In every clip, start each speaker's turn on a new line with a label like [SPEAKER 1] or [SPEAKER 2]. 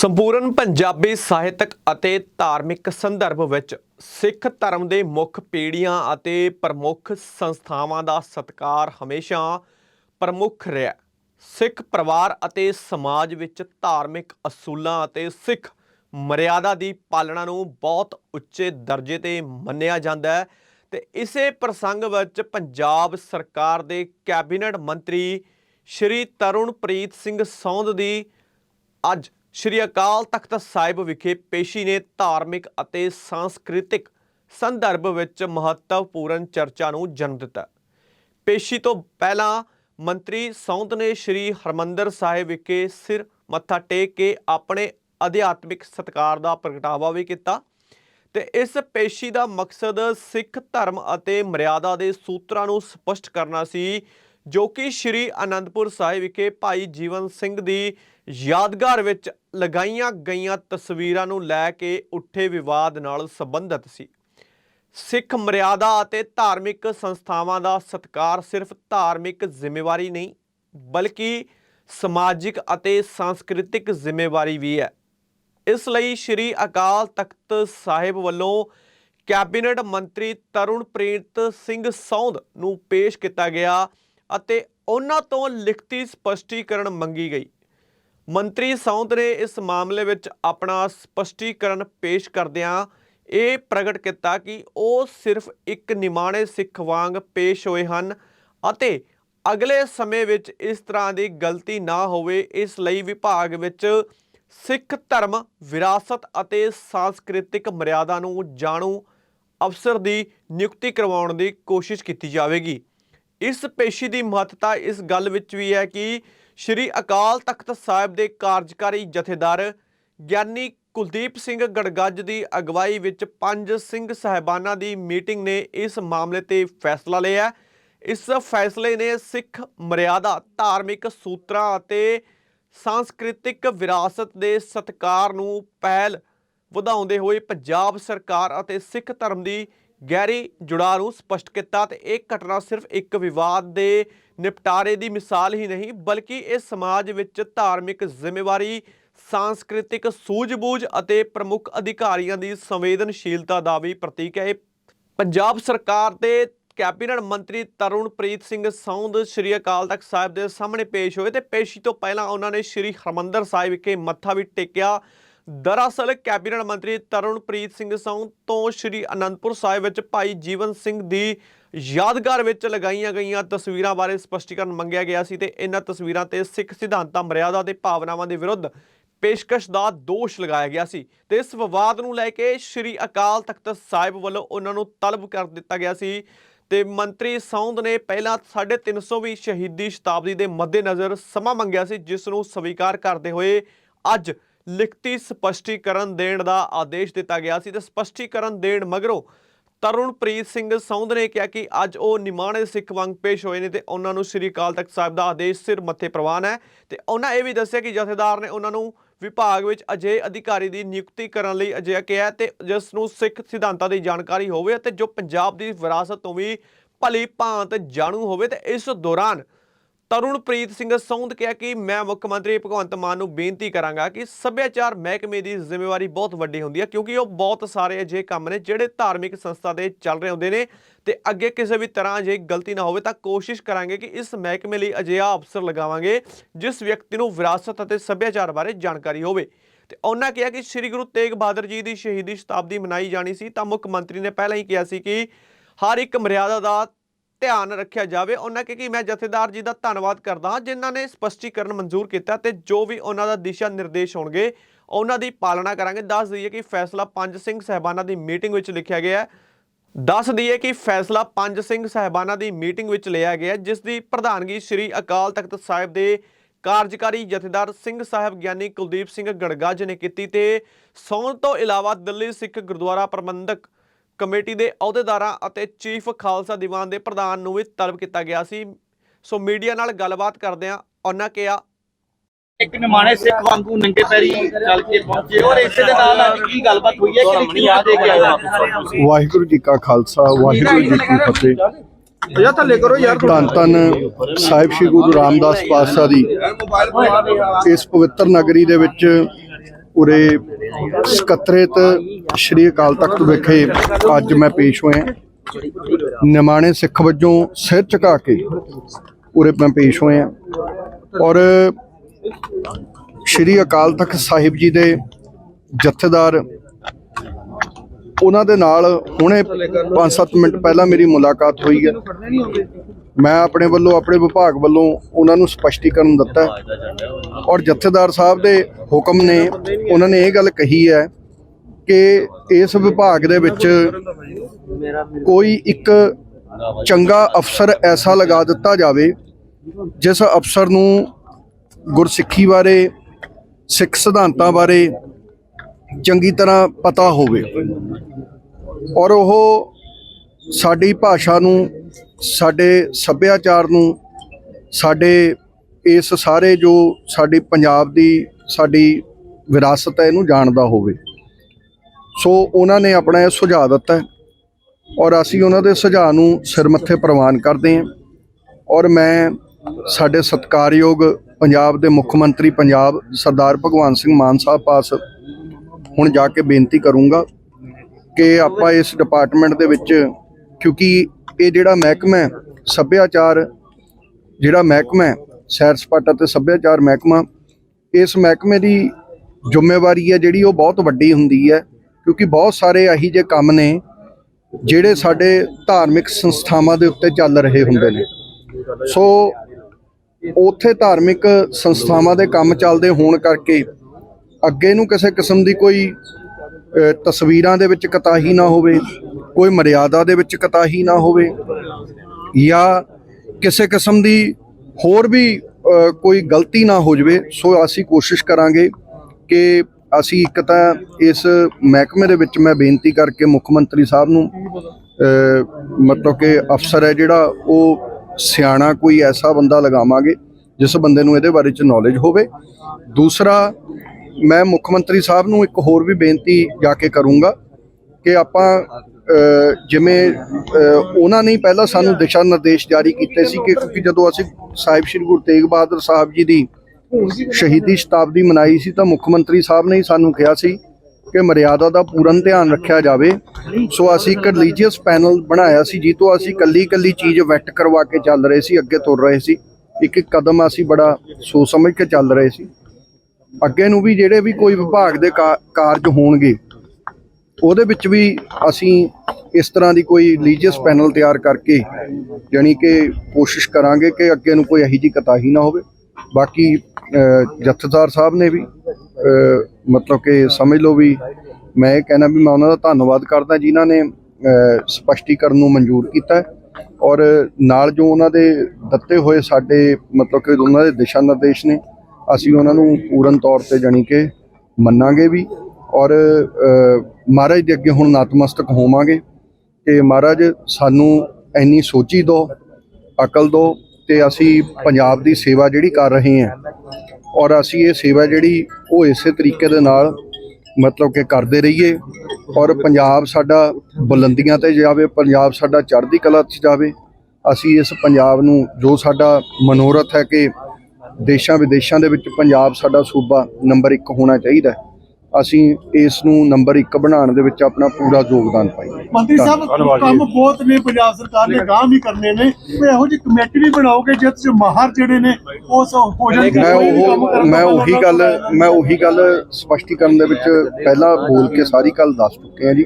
[SPEAKER 1] ਸੰਪੂਰਨ ਪੰਜਾਬੀ ਸਾਹਿਤਕ ਅਤੇ ਧਾਰਮਿਕ ਸੰਦਰਭ ਵਿੱਚ ਸਿੱਖ ਧਰਮ ਦੇ ਮੁੱਖ ਪੀੜ੍ਹੀਆਂ ਅਤੇ ਪ੍ਰਮੁੱਖ ਸੰਸਥਾਵਾਂ ਦਾ ਸਤਿਕਾਰ ਹਮੇਸ਼ਾ ਪ੍ਰਮੁੱਖ ਰਿਹਾ ਸਿੱਖ ਪਰਿਵਾਰ ਅਤੇ ਸਮਾਜ ਵਿੱਚ ਧਾਰਮਿਕ ਅਸੂਲਾਂ ਅਤੇ ਸਿੱਖ ਮਰਿਆਦਾ ਦੀ ਪਾਲਣਾ ਨੂੰ ਬਹੁਤ ਉੱਚੇ ਦਰਜੇ ਤੇ ਮੰਨਿਆ ਜਾਂਦਾ ਹੈ ਤੇ ਇਸੇ ਪ੍ਰਸੰਗ ਵਿੱਚ ਪੰਜਾਬ ਸਰਕਾਰ ਦੇ ਕੈਬਨਿਟ ਮੰਤਰੀ ਸ਼੍ਰੀ ਤਰੁਣਪ੍ਰੀਤ ਸਿੰਘ ਸੌਂਦ ਦੀ ਅੱਜ ਸ਼੍ਰੀ ਅਕਾਲ ਤਖਤ ਸਾਹਿਬ ਵਿਖੇ ਪੇਸ਼ੀ ਨੇ ਧਾਰਮਿਕ ਅਤੇ ਸੰਸਕ੍ਰਿਤਿਕ ਸੰਦਰਭ ਵਿੱਚ ਮਹੱਤਵਪੂਰਨ ਚਰਚਾ ਨੂੰ ਜਨਮ ਦਿੱਤਾ। ਪੇਸ਼ੀ ਤੋਂ ਪਹਿਲਾਂ ਮੰਤਰੀ ਸੌਂਦ ਨੇ ਸ਼੍ਰੀ ਹਰਮੰਦਰ ਸਾਹਿਬ ਵਿਖੇ ਸਿਰ ਮੱਥਾ ਟੇਕ ਕੇ ਆਪਣੇ ਅਧਿਆਤਮਿਕ ਸਤਕਾਰ ਦਾ ਪ੍ਰਗਟਾਵਾ ਵੀ ਕੀਤਾ ਤੇ ਇਸ ਪੇਸ਼ੀ ਦਾ ਮਕਸਦ ਸਿੱਖ ਧਰਮ ਅਤੇ ਮਰਿਆਦਾ ਦੇ ਸੂਤਰਾਂ ਨੂੰ ਸਪਸ਼ਟ ਕਰਨਾ ਸੀ ਜੋ ਕਿ ਸ਼੍ਰੀ ਅਨੰਦਪੁਰ ਸਾਹਿਬ ਵਿਖੇ ਭਾਈ ਜੀਵਨ ਸਿੰਘ ਦੀ ਯਾਦਗਾਰ ਵਿੱਚ ਲਗਾਈਆਂ ਗਈਆਂ ਤਸਵੀਰਾਂ ਨੂੰ ਲੈ ਕੇ ਉੱਠੇ ਵਿਵਾਦ ਨਾਲ ਸੰਬੰਧਿਤ ਸੀ। ਸਿੱਖ ਮਰਿਆਦਾ ਅਤੇ ਧਾਰਮਿਕ ਸੰਸਥਾਵਾਂ ਦਾ ਸਤਕਾਰ ਸਿਰਫ ਧਾਰਮਿਕ ਜ਼ਿੰਮੇਵਾਰੀ ਨਹੀਂ, ਬਲਕਿ ਸਮਾਜਿਕ ਅਤੇ ਸੰਸਕ੍ਰਿਤਿਕ ਜ਼ਿੰਮੇਵਾਰੀ ਵੀ ਹੈ। ਇਸ ਲਈ ਸ਼੍ਰੀ ਅਕਾਲ ਤਖਤ ਸਾਹਿਬ ਵੱਲੋਂ ਕੈਬਨਿਟ ਮੰਤਰੀ ਤਰੁਣਪ੍ਰੀਤ ਸਿੰਘ ਸੌਂਦ ਨੂੰ ਪੇਸ਼ ਕੀਤਾ ਗਿਆ ਅਤੇ ਉਹਨਾਂ ਤੋਂ ਲਿਖਤੀ ਸਪਸ਼ਟੀਕਰਨ ਮੰਗੀ ਗਈ। ਮੰਤਰੀ ਸੌਂਦ ਨੇ ਇਸ ਮਾਮਲੇ ਵਿੱਚ ਆਪਣਾ ਸਪਸ਼ਟੀਕਰਨ ਪੇਸ਼ ਕਰਦਿਆਂ ਇਹ ਪ੍ਰਗਟ ਕੀਤਾ ਕਿ ਉਹ ਸਿਰਫ ਇੱਕ ਨਿਮਾਣੇ ਸਿੱਖ ਵਾਂਗ ਪੇਸ਼ ਹੋਏ ਹਨ ਅਤੇ ਅਗਲੇ ਸਮੇਂ ਵਿੱਚ ਇਸ ਤਰ੍ਹਾਂ ਦੀ ਗਲਤੀ ਨਾ ਹੋਵੇ, ਇਸ ਲਈ ਵਿਭਾਗ ਵਿੱਚ ਸਿੱਖ ਧਰਮ, ਵਿਰਾਸਤ ਅਤੇ ਸੰਸਕ੍ਰਿਤਿਕ ਮਰਿਆਦਾ ਨੂੰ ਜਾਣੂ ਅਫਸਰ ਦੀ ਨਿਯੁਕਤੀ ਕਰਵਾਉਣ ਦੀ ਕੋਸ਼ਿਸ਼ ਕੀਤੀ ਜਾਵੇਗੀ। ਇਸ ਪੇਸ਼ੀ ਦੀ ਮਹੱਤਤਾ ਇਸ ਗੱਲ ਵਿੱਚ ਵੀ ਹੈ ਕਿ ਸ਼੍ਰੀ ਅਕਾਲ ਤਖਤ ਸਾਹਿਬ ਦੇ ਕਾਰਜਕਾਰੀ ਜਥੇਦਾਰ ਗਿਆਨੀ ਕੁਲਦੀਪ ਸਿੰਘ ਗੜਗੱਜ ਦੀ ਅਗਵਾਈ ਵਿੱਚ ਪੰਜ ਸਿੰਘ ਸਹਿਬਾਨਾਂ ਦੀ ਮੀਟਿੰਗ ਨੇ ਇਸ ਮਾਮਲੇ ਤੇ ਫੈਸਲਾ ਲਿਆ। ਇਸ ਫੈਸਲੇ ਨੇ ਸਿੱਖ ਮਰਿਆਦਾ, ਧਾਰਮਿਕ ਸੂਤਰਾਂ ਅਤੇ ਸੰਸਕ੍ਰਿਤਿਕ ਵਿਰਾਸਤ ਦੇ ਸਤਕਾਰ ਨੂੰ ਪਹਿਲ ਵਧਾਉਂਦੇ ਹੋਏ ਪੰਜਾਬ ਸਰਕਾਰ ਅਤੇ ਸਿੱਖ ਧਰਮ ਦੀ ਗਹਿਰੀ ਜੁੜਾਅ ਨੂੰ ਸਪਸ਼ਟ ਕੀਤਾ ਤੇ ਇਹ ਘਟਨਾ ਸਿਰਫ ਇੱਕ ਵਿਵਾਦ ਦੇ ਨਿਪਟਾਰੇ ਦੀ ਮਿਸਾਲ ਹੀ ਨਹੀਂ, ਬਲਕਿ ਇਹ ਸਮਾਜ ਵਿੱਚ ਧਾਰਮਿਕ ਜ਼ਿੰਮੇਵਾਰੀ, ਸਾਂਸਕ੍ਰਿਤਿਕ ਸੂਝ-ਬੂਝ ਅਤੇ ਪ੍ਰਮੁੱਖ ਅਧਿਕਾਰੀਆਂ ਦੀ ਸੰਵੇਦਨਸ਼ੀਲਤਾ ਦਾ ਵੀ ਪ੍ਰਤੀਕ ਹੈ। ਪੰਜਾਬ ਸਰਕਾਰ ਦੇ ਕੈਬਨਿਟ ਮੰਤਰੀ ਤਰੁਣਪ੍ਰੀਤ ਸਿੰਘ ਸੌਂਦ ਸ਼੍ਰੀ ਅਕਾਲ ਤਖਤ ਸਾਹਿਬ ਦੇ ਸਾਹਮਣੇ ਪੇਸ਼ ਹੋਏ ਤੇ ਪੇਸ਼ੀ ਤੋਂ ਪਹਿਲਾਂ ਉਹਨਾਂ ਨੇ ਸ਼੍ਰੀ ਹਰਮੰਦਰ ਸਾਹਿਬ ਵਿਖੇ ਮੱਥਾ ਵੀ ਟੇਕਿਆ। ਦਰਅਸਲ ਕੈਬਨਿਟ ਮੰਤਰੀ ਤਰੁਣਪ੍ਰੀਤ ਸਿੰਘ ਸੌਂਦ ਤੋਂ ਸ਼੍ਰੀ ਅਨੰਦਪੁਰ ਸਾਹਿਬ ਵਿੱਚ ਭਾਈ ਜੀਵਨ ਸਿੰਘ ਦੀ ਯਾਦਗਾਰ ਵਿੱਚ ਲਗਾਈਆਂ ਗਈਆਂ ਤਸਵੀਰਾਂ ਬਾਰੇ ਸਪਸ਼ਟੀਕਰਨ ਮੰਗਿਆ ਗਿਆ ਸੀ ਤੇ ਇਹਨਾਂ ਤਸਵੀਰਾਂ ਤੇ ਸਿੱਖ ਸਿਧਾਂਤਾਂ ਮਰਿਆਦਾ ਤੇ ਭਾਵਨਾਵਾਂ ਦੇ ਵਿਰੁੱਧ ਪੇਸ਼ਕਸ਼ ਦਾ ਦੋਸ਼ ਲਗਾਇਆ ਗਿਆ ਸੀ ਤੇ ਇਸ ਵਿਵਾਦ ਨੂੰ ਲੈ ਕੇ ਸ਼੍ਰੀ ਅਕਾਲ ਤਖਤ ਸਾਹਿਬ ਵੱਲੋਂ ਉਹਨਾਂ ਨੂੰ ਤਲਬ ਕਰ ਦਿੱਤਾ ਗਿਆ ਸੀ ਤੇ ਮੰਤਰੀ ਸੌਂਦ ਨੇ ਪਹਿਲਾਂ 350ਵੀਂ ਸ਼ਹੀਦੀ ਸ਼ਤਾਬਦੀ ਦੇ ਮੱਦੇਨਜ਼ਰ ਸਮਾਂ ਮੰਗਿਆ ਸੀ, ਜਿਸ ਨੂੰ ਸਵੀਕਾਰ ਕਰਦੇ ਹੋਏ ਅੱਜ ਲਿਖਤੀ ਸਪਸ਼ਟੀਕਰਨ ਦੇਣ ਦਾ ਆਦੇਸ਼ ਦਿੱਤਾ ਗਿਆ ਸੀ ਤੇ ਸਪਸ਼ਟੀਕਰਨ ਦੇਣ ਮਗਰੋਂ ਤਰੁਣਪ੍ਰੀਤ ਸਿੰਘ ਸੌਂਦ ਨੇ ਕਿਹਾ ਕਿ ਅੱਜ ਉਹ ਨਿਮਾਣੇ ਸਿੱਖ ਵਾਂਗ ਪੇਸ਼ ਹੋਏ ਨੇ ਤੇ ਉਹਨਾਂ ਨੂੰ ਸ੍ਰੀ ਅਕਾਲ ਤਖਤ ਸਾਹਿਬ ਦਾ ਆਦੇਸ਼ ਸਿਰ ਮੱਥੇ ਪ੍ਰਵਾਨ ਹੈ ਤੇ ਉਹਨਾਂ ਇਹ ਵੀ ਦੱਸਿਆ ਕਿ ਜਥੇਦਾਰ ਨੇ ਉਹਨਾਂ ਨੂੰ ਵਿਭਾਗ ਵਿੱਚ ਅਜੇ ਅਧਿਕਾਰੀ ਦੀ ਨਿਯੁਕਤੀ ਕਰਨ ਲਈ ਅਜਿਹਾ ਕਿਹਾ ਹੈ ਤੇ ਜਿਸ ਨੂੰ ਸਿੱਖ ਸਿਧਾਂਤਾਂ ਦੀ ਜਾਣਕਾਰੀ ਹੋਵੇ ਅਤੇ ਜੋ ਪੰਜਾਬ ਦੀ ਵਿਰਾਸਤ ਤੋਂ ਵੀ ਭਲੀ ਭਾਂਤ ਜਾਣੂ ਹੋਵੇ ਤੇ ਇਸ ਦੌਰਾਨ ਤਰੁਣਪ੍ਰੀਤ ਸਿੰਘ ਸੌਂਦ ਕਿਹਾ ਕਿ ਮੈਂ ਮੁੱਖ ਮੰਤਰੀ ਭਗਵੰਤ ਮਾਨ ਨੂੰ ਬੇਨਤੀ ਕਰਾਂਗਾ ਕਿ ਸੱਭਿਆਚਾਰ ਮਹਿਕਮੇ ਦੀ ਜ਼ਿੰਮੇਵਾਰੀ ਬਹੁਤ ਵੱਡੀ ਹੁੰਦੀ ਹੈ, ਕਿਉਂਕਿ ਉਹ ਬਹੁਤ ਸਾਰੇ ਅਜਿਹੇ ਕੰਮ ਨੇ ਜਿਹੜੇ ਧਾਰਮਿਕ ਸੰਸਥਾ ਦੇ ਚੱਲ ਰਹੇ ਹੁੰਦੇ ਨੇ ਤੇ ਅੱਗੇ ਕਿਸੇ ਵੀ ਤਰ੍ਹਾਂ ਜੇ ਗਲਤੀ ਨਾ ਹੋਵੇ ਤਾਂ ਕੋਸ਼ਿਸ਼ ਕਰਾਂਗੇ ਕਿ ਇਸ ਮਹਿਕਮੇ ਲਈ ਅਜਿਹਾ ਅਫਸਰ ਲਗਾਵਾਂਗੇ ਜਿਸ ਵਿਅਕਤੀ ਨੂੰ ਵਿਰਾਸਤ ਅਤੇ ਸੱਭਿਆਚਾਰ ਬਾਰੇ ਜਾਣਕਾਰੀ ਹੋਵੇ। ਤੇ ਉਹਨਾਂ ਕਿਹਾ ਕਿ ਸ੍ਰੀ ਗੁਰੂ ਤੇਗ ਬਹਾਦਰ ਜੀ ਦੀ ਸ਼ਹੀਦੀ ਸ਼ਤਾਬਦੀ ਮਨਾਈ ਜਾਣੀ ਸੀ ਤਾਂ ਮੁੱਖ ਮੰਤਰੀ ਨੇ ਪਹਿਲਾਂ ਹੀ ਕਿਹਾ ਸੀ ਕਿ ਹਰ ਇੱਕ ਮਰਿਆਦਾ ਦਾ ਧਿਆਨ ਰੱਖਿਆ ਜਾਵੇ ਉਹਨਾਂ ਕਿਹਾ ਕਿ ਮੈਂ ਜਥੇਦਾਰ ਜੀ ਦਾ ਧੰਨਵਾਦ ਕਰਦਾ ਹਾਂ, ਜਿਨ੍ਹਾਂ ਨੇ ਸਪਸ਼ਟੀਕਰਨ ਮਨਜ਼ੂਰ ਕੀਤਾ ਤੇ ਜੋ ਵੀ ਉਹਨਾਂ ਦਾ ਦਿਸ਼ਾ ਨਿਰਦੇਸ਼ ਹੋਣਗੇ, ਉਹਨਾਂ ਦੀ ਪਾਲਣਾ ਕਰਾਂਗੇ। ਦੱਸ ਦਈਏ ਕਿ ਫੈਸਲਾ ਪੰਜ ਸਿੰਘ ਸਹਿਬਾਨਾਂ ਦੀ ਮੀਟਿੰਗ ਵਿੱਚ ਲਿਖਿਆ ਗਿਆ ਹੈ। ਦੱਸ ਦਈਏ ਕਿ ਫੈਸਲਾ ਪੰਜ ਸਿੰਘ ਸਹਿਬਾਨਾਂ ਦੀ ਮੀਟਿੰਗ ਵਿੱਚ ਲਿਆ ਗਿਆ ਜਿਸ ਦੀ ਪ੍ਰਧਾਨਗੀ ਸ੍ਰੀ ਅਕਾਲ ਤਖਤ ਸਾਹਿਬ ਦੇ ਕਾਰਜਕਾਰੀ ਜਥੇਦਾਰ ਸਿੰਘ ਸਾਹਿਬ ਗਿਆਨੀ ਕੁਲਦੀਪ ਸਿੰਘ ਗੜਗਾ ਜੀ ਨੇ ਕੀਤੀ ਤੇ ਸੌਣ ਤੋਂ ਇਲਾਵਾ ਦਿੱਲੀ ਸਿੱਖ ਗੁਰਦੁਆਰਾ ਪ੍ਰਬੰਧਕ ਕਮੇਟੀ ਦੇ ਅਹੁਦੇਦਾਰਾਂ ਅਤੇ ਚੀਫ ਖਾਲਸਾ ਦੀਵਾਨ ਦੇ ਪ੍ਰਧਾਨ ਨੂੰ ਵੀ ਤਲਬ ਕੀਤਾ ਗਿਆ ਸੀ। ਸੋ ਮੀਡੀਆ ਨਾਲ ਗੱਲਬਾਤ ਕਰਦਿਆਂ ਉਹਨਾਂ ਕਿਹਾ
[SPEAKER 2] ਇੱਕ ਨਿਮਾਣੇ ਸਿੱਖ ਵਾਂਗੂ ਨੰਗੇ ਪੈਰੀ ਚੱਲ ਕੇ ਪਹੁੰਚੇ ਔਰ ਇਸੇ ਦੇ ਨਾਲ ਅੱਜ ਕੀ ਗੱਲਬਾਤ ਹੋਈ ਹੈ? ਕਿ ਲਿਖੀ ਯਾਦ ਦੇ ਕੇ ਆਇਆ
[SPEAKER 3] ਵਾਹਿਗੁਰੂ ਜੀ ਕਾ ਖਾਲਸਾ ਵਾਹਿਗੁਰੂ ਜੀ ਕੀ ਫਤਿਹ।
[SPEAKER 2] ਯਾ ਥੱਲੇ ਕਰੋ ਯਾਰ
[SPEAKER 3] ਧੰਨ ਧੰਨ ਸਾਹਿਬ ਸ੍ਰੀ ਗੁਰੂ ਰਾਮਦਾਸ ਪਾਤਸ਼ਾਹ ਦੀ ਇਸ ਪਵਿੱਤਰ ਨਗਰੀ ਦੇ ਵਿੱਚ ਉਰੇ ਸਕੱਤਰੇਤ ਸ਼੍ਰੀ ਅਕਾਲ ਤਖਤ ਵਿਖੇ ਅੱਜ ਮੈਂ ਪੇਸ਼ ਹੋਇਆ। ਨਿਮਾਣੇ ਸਿੱਖ ਵਜੋਂ ਸਿਰ ਝੁਕਾ ਕੇ ਉਰੇ ਮੈਂ ਪੇਸ਼ ਹੋਇਆ। ਔਰ ਸ਼੍ਰੀ ਅਕਾਲ ਤਖਤ ਸਾਹਿਬ ਜੀ ਦੇ ਜਥੇਦਾਰ, ਉਹਨਾਂ ਦੇ ਨਾਲ ਹੁਣੇ 5-7 ਮਿੰਟ ਪਹਿਲਾਂ ਮੇਰੀ ਮੁਲਾਕਾਤ ਹੋਈ ਹੈ। ਮੈਂ ਆਪਣੇ ਵੱਲੋਂ, ਆਪਣੇ ਵਿਭਾਗ ਵੱਲੋਂ ਉਹਨਾਂ ਨੂੰ ਸਪਸ਼ਟੀਕਰਨ ਦਿੱਤਾ ਔਰ ਜਥੇਦਾਰ ਸਾਹਿਬ ਦੇ ਹੁਕਮ ਨੇ, ਉਹਨਾਂ ਨੇ ਇਹ ਗੱਲ ਕਹੀ ਹੈ ਕਿ ਇਸ ਵਿਭਾਗ ਦੇ ਵਿੱਚ ਕੋਈ ਇੱਕ ਚੰਗਾ ਅਫਸਰ ਐਸਾ ਲਗਾ ਦਿੱਤਾ ਜਾਵੇ, ਜਿਸ ਅਫਸਰ ਨੂੰ ਗੁਰਸਿੱਖੀ ਬਾਰੇ, ਸਿੱਖ ਸਿਧਾਂਤਾਂ ਬਾਰੇ ਚੰਗੀ ਤਰ੍ਹਾਂ ਪਤਾ ਹੋਵੇ। ਔਰ ਉਹ ਸਾਡੀ ਭਾਸ਼ਾ ਨੂੰ ਸਾਡੇ ਸੱਭਿਆਚਾਰ ਨੂੰ, ਸਾਡੇ ਇਸ ਸਾਰੇ ਜੋ ਸਾਡੀ ਪੰਜਾਬ ਦੀ ਸਾਡੀ ਵਿਰਾਸਤ ਹੈ, ਇਹਨੂੰ ਜਾਣਦਾ ਹੋਵੇ। ਸੋ ਉਹਨਾਂ ਨੇ ਆਪਣਾ ਇਹ ਸੁਝਾਅ ਦਿੱਤਾ ਹੈ ਔਰ ਅਸੀਂ ਉਹਨਾਂ ਦੇ ਸੁਝਾਅ ਨੂੰ ਸਿਰ ਮੱਥੇ ਪ੍ਰਵਾਨ ਕਰਦੇ ਹਾਂ ਔਰ ਮੈਂ ਸਾਡੇ ਸਤਿਕਾਰਯੋਗ ਪੰਜਾਬ ਦੇ ਮੁੱਖ ਮੰਤਰੀ ਪੰਜਾਬ ਸਰਦਾਰ ਭਗਵੰਤ ਸਿੰਘ ਮਾਨ ਸਾਹਿਬ ਪਾਸ ਹੁਣ ਜਾ ਕੇ ਬੇਨਤੀ ਕਰੂੰਗਾ ਕਿ ਆਪਾਂ ਇਸ ਡਿਪਾਰਟਮੈਂਟ ਦੇ ਵਿੱਚ ਕਿਉਂਕਿ ਇਹ ਜਿਹੜਾ ਮਹਿਕਮਾ ਹੈ, ਸੱਭਿਆਚਾਰ ਜਿਹੜਾ ਮਹਿਕਮਾ ਹੈ, ਸੈਰ ਸਪਾਟਾ ਤੇ ਸੱਭਿਆਚਾਰ ਮਹਿਕਮਾ, ਇਸ ਮਹਿਕਮੇ ਦੀ ਜ਼ਿੰਮੇਵਾਰੀ ਹੈ ਜਿਹੜੀ ਉਹ ਬਹੁਤ ਵੱਡੀ ਹੁੰਦੀ ਹੈ, ਕਿਉਂਕਿ ਬਹੁਤ ਸਾਰੇ ਇਹੀ ਜਿਹੇ ਕੰਮ ਨੇ ਜਿਹੜੇ ਸਾਡੇ ਧਾਰਮਿਕ ਸੰਸਥਾਵਾਂ ਦੇ ਉੱਤੇ ਚੱਲ ਰਹੇ ਹੁੰਦੇ ਨੇ। ਸੋ ਉੱਥੇ ਧਾਰਮਿਕ ਸੰਸਥਾਵਾਂ ਦੇ ਕੰਮ ਚੱਲਦੇ ਹੋਣ ਕਰਕੇ ਅੱਗੇ ਨੂੰ ਕਿਸੇ ਕਿਸਮ ਦੀ ਕੋਈ ਤਸਵੀਰਾਂ ਦੇ ਵਿੱਚ ਕਤਾਹੀ ਨਾ ਹੋਵੇ ਕੋਈ ਮਰਿਆਦਾ ਦੇ ਵਿੱਚ ਕਤਾਹੀ ਨਾ ਹੋਵੇ ਜਾਂ ਕਿਸੇ ਕਿਸਮ ਦੀ ਹੋਰ ਵੀ ਕੋਈ ਗਲਤੀ ਨਾ ਹੋ ਜਵੇ, ਸੋ ਅਸੀਂ ਕੋਸ਼ਿਸ਼ ਕਰਾਂਗੇ ਕਿ ਅਸੀਂ ਇੱਕ ਤਾਂ ਇਸ ਮਹਿਕਮੇ ਦੇ ਵਿੱਚ ਮੈਂ ਬੇਨਤੀ ਕਰਕੇ ਮੁੱਖ ਮੰਤਰੀ ਸਾਹਿਬ ਨੂੰ ਮਤਲਬ ਕਿ ਅਫਸਰ ਹੈ ਜਿਹੜਾ, ਉਹ ਸਿਆਣਾ ਕੋਈ ਐਸਾ ਬੰਦਾ ਲਗਾਵਾਂਗੇ ਜਿਸ ਬੰਦੇ ਨੂੰ ਇਹਦੇ ਬਾਰੇ ਚ ਨੌਲੇਜ ਹੋਵੇ। ਦੂਸਰਾ, ਮੈਂ ਮੁੱਖ ਮੰਤਰੀ ਸਾਹਿਬ ਨੂੰ ਇੱਕ ਹੋਰ ਵੀ ਬੇਨਤੀ ਜਾ ਕੇ ਕਰੂੰਗਾ ਕਿ ਆਪਾਂ ਜਿਵੇਂ ਉਹਨਾਂ ਨੇ ਪਹਿਲਾਂ ਸਾਨੂੰ ਦਿਸ਼ਾ ਨਿਰਦੇਸ਼ ਜਾਰੀ ਕੀਤੇ ਸੀ ਕਿ ਕਿਉਂਕਿ ਜਦੋਂ ਅਸੀਂ ਸਾਹਿਬ ਸ੍ਰੀ ਗੁਰੂ ਤੇਗ ਬਹਾਦਰ ਸਾਹਿਬ ਜੀ ਦੀ ਸ਼ਹੀਦੀ ਸ਼ਤਾਬਦੀ ਮਨਾਈ ਸੀ ਤਾਂ ਮੁੱਖ ਮੰਤਰੀ ਸਾਹਿਬ ਨੇ ਹੀ ਸਾਨੂੰ ਕਿਹਾ ਸੀ ਕਿ ਮਰਿਆਦਾ ਦਾ ਪੂਰਨ ਧਿਆਨ ਰੱਖਿਆ ਜਾਵੇ। ਸੋ ਅਸੀਂ ਇੱਕ ਰਿਲੀਜੀਅਸ ਪੈਨਲ ਬਣਾਇਆ ਸੀ ਜਿਸ ਤੋਂ ਅਸੀਂ ਕੱਲੀ ਕੱਲੀ ਚੀਜ਼ ਵੈਟ ਕਰਵਾ ਕੇ ਚੱਲ ਰਹੇ ਸੀ, ਅੱਗੇ ਤੁਰ ਰਹੇ ਸੀ। ਇੱਕ ਇੱਕ ਕਦਮ ਅਸੀਂ ਬੜਾ ਸੋਚ ਸਮਝ ਕੇ ਚੱਲ ਰਹੇ ਸੀ। ਅੱਗੇ ਨੂੰ ਵੀ ਜਿਹੜੇ ਵੀ ਕੋਈ ਵਿਭਾਗ ਦੇ ਕਾ- ਕਾਰਜ ਹੋਣਗੇ ਉਹਦੇ ਵਿੱਚ ਵੀ ਅਸੀਂ ਇਸ ਤਰ੍ਹਾਂ ਦੀ ਕੋਈ ਰਿਲੀਜੀਅਸ ਪੈਨਲ ਤਿਆਰ ਕਰਕੇ ਜਾਣੀ ਕਿ ਕੋਸ਼ਿਸ਼ ਕਰਾਂਗੇ ਕਿ ਅੱਗੇ ਨੂੰ ਕੋਈ ਇਹੋ ਜਿਹੀ ਕਤਾਹੀ ਨਾ ਹੋਵੇ। ਬਾਕੀ ਅ, ਜਥੇਦਾਰ ਸਾਹਿਬ ਨੇ ਵੀ ਮਤਲਬ ਕਿ ਸਮਝ ਲਓ ਵੀ ਮੈਂ ਇਹ ਕਹਿਣਾ ਵੀ ਮੈਂ ਉਹਨਾਂ ਦਾ ਧੰਨਵਾਦ ਕਰਦਾ ਜਿਨ੍ਹਾਂ ਨੇ ਅ, ਸਪਸ਼ਟੀਕਰਨ ਨੂੰ ਮਨਜ਼ੂਰ ਕੀਤਾ ਔਰ ਨਾਲ ਜੋ ਉਹਨਾਂ ਦੇ ਦਿੱਤੇ ਹੋਏ ਸਾਡੇ ਮਤਲਬ ਕਿ ਉਹਨਾਂ ਦੇ ਦਿਸ਼ਾ ਨਿਰਦੇਸ਼ ਨੇ ਅਸੀਂ ਉਹਨਾਂ ਨੂੰ ਪੂਰਨ ਤੌਰ ਤੇ ਜਾਣੀ ਕਿ ਮੰਨਾਂਗੇ ਵੀ। ਔਰ ਮਹਾਰਾਜ ਦੇ ਅੱਗੇ ਹੁਣ ਨਤਮਸਤਕ ਹੋਵਾਂਗੇ ਕਿ ਮਹਾਰਾਜ ਸਾਨੂੰ ਇੰਨੀ ਸੋਚੀ ਦਿਓ ਅਕਲ ਦਿਓ ਤੇ ਅਸੀਂ ਪੰਜਾਬ ਦੀ ਸੇਵਾ ਜਿਹੜੀ ਕਰ ਰਹੇ ਹਾਂ ਔਰ ਅਸੀਂ ਇਹ ਸੇਵਾ ਜਿਹੜੀ ਉਹ ਇਸੇ ਤਰੀਕੇ ਦੇ ਨਾਲ ਮਤਲਬ ਕਿ ਕਰਦੇ ਰਹੀਏ ਔਰ ਪੰਜਾਬ ਸਾਡਾ ਬੁਲੰਦੀਆਂ ਤੇ ਜਾਵੇ, ਪੰਜਾਬ ਸਾਡਾ ਚੜ੍ਹਦੀ ਕਲਾ 'ਚ ਜਾਵੇ, ਅਸੀਂ ਇਸ ਪੰਜਾਬ ਨੂੰ ਜੋ ਸਾਡਾ ਮਨੋਰਥ ਹੈ ਕਿ ਦੇਸ਼ਾਂ ਵਿਦੇਸ਼ਾਂ ਦੇ ਵਿੱਚ ਪੰਜਾਬ ਸਾਡਾ ਸੂਬਾ ਨੰਬਰ 1 ਹੋਣਾ ਚਾਹੀਦਾ ਹੈ। ਅਸੀਂ ਇਸ ਨੂੰ ਨੰਬਰ 1 ਬਣਾਉਣ ਦੇ ਵਿੱਚ ਆਪਣਾ ਪੂਰਾ ਯੋਗਦਾਨ ਪਾਈਏ
[SPEAKER 4] ਮੰਤਰੀ ਸਾਹਿਬ ਕੰਮ ਬਹੁਤ ਨੇ ਪੰਜਾਬ ਸਰਕਾਰ ਨੇ ਗਾਂ ਵੀ ਕਰਨੇ ਨੇ। ਇਹੋ ਜਿਹੀ ਕਮੇਟੀ ਵੀ ਬਣਾਓਗੇ ਜਿਸ ਚ ਮਾਹਰ ਜਿਹੜੇ ਨੇ ਉਹ ਸਭ ਹੋ ਜਾਣਗੇ
[SPEAKER 3] ਮੈਂ ਉਹ
[SPEAKER 4] ਕਰਨ
[SPEAKER 3] ਮੈਂ ਉਹੀ ਗੱਲ। ਮੈਂ ਉਹੀ ਗੱਲ ਸਪਸ਼ਟੀਕਰਨ ਦੇ ਵਿੱਚ ਪਹਿਲਾਂ ਬੋਲ ਕੇ ਸਾਰੀ ਗੱਲ ਦੱਸ ਚੁੱਕੇ ਹਾਂ ਜੀ।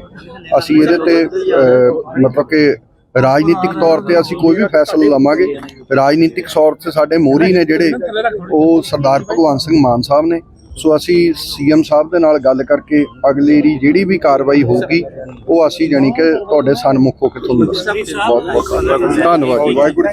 [SPEAKER 3] ਅਸੀਂ ਇਹਦੇ ਤੇ ਮਤਲਬ ਕਿ ਰਾਜਨੀਤਿਕ ਤੌਰ ਤੇ ਅਸੀਂ ਕੋਈ ਵੀ ਫੈਸਲਾ ਲਵਾਂਗੇ। ਰਾਜਨੀਤਿਕ ਤੌਰ ਤੇ ਸਾਡੇ ਮੋਹਰੀ ਨੇ ਜਿਹੜੇ ਉਹ ਸਰਦਾਰ ਭਗਵੰਤ ਸਿੰਘ ਮਾਨ ਸਾਹਿਬ ਨੇ। ਸੋ ਅਸੀਂ ਸੀਐਮ ਸਾਹਿਬ ਦੇ ਨਾਲ ਗੱਲ ਕਰਕੇ ਅਗਲੀ ਰੀ ਜਿਹੜੀ ਵੀ ਕਾਰਵਾਈ ਹੋਊਗੀ ਉਹ ਅਸੀਂ ਜਾਣੀ ਕਿ ਤੁਹਾਡੇ ਸਨਮੁਖ ਹੋ ਕੇ ਤੁਹਾਨੂੰ ਦੱਸਾਂਗੇ। ਬਹੁਤ ਬਹੁਤ ਧੰਨਵਾਦ। ਜੀ। ਵਾਹਿਗੁਰੂ ਜੀ